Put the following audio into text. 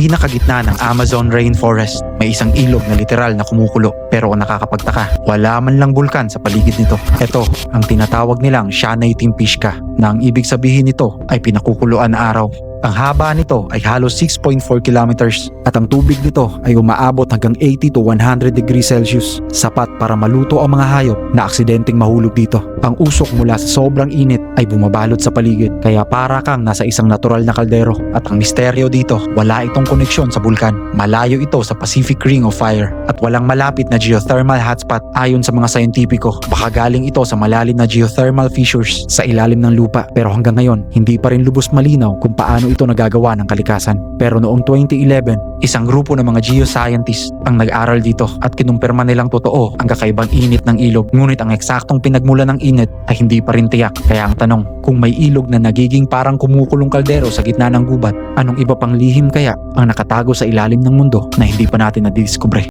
pinakagitna ng Amazon Rainforest. May isang ilog na literal na kumukulo. Pero nakakapagtaka, wala man lang bulkan sa paligid nito. Ito ang tinatawag nilang Shanay Timpishka na ang ibig sabihin nito ay pinakukuluan na araw. Ang haba nito ay halos 6.4 kilometers at ang tubig nito ay umaabot hanggang 80 to 100 degrees Celsius. Sapat para maluto ang mga hayop na aksidenteng mahulog dito. Ang usok mula sa sobrang init ay bumabalot sa paligid kaya para kang nasa isang natural na kaldero. At ang misteryo dito, wala itong koneksyon sa bulkan. Malayo ito sa Pacific Ring of Fire at walang malapit na geothermal hotspot ayon sa mga sayentipiko. Baka galing ito sa malalim na geothermal fissures sa ilalim ng lupa. Pero hanggang ngayon, hindi pa rin lubos malinaw kung paano ito nagagawa ng kalikasan. Pero noong 2011, isang grupo ng mga geoscientists ang nag-aral dito at kinumpirma nilang totoo ang kakaibang init ng ilog. Ngunit ang eksaktong pinagmula ng init ay hindi pa rin tiyak. Kaya ang tanong, kung may ilog na nagiging parang kumukulong kaldero sa gitna ng gubat, anong iba pang lihim kaya ang nakatago sa ilalim ng mundo na hindi pa natin nadidiskubre?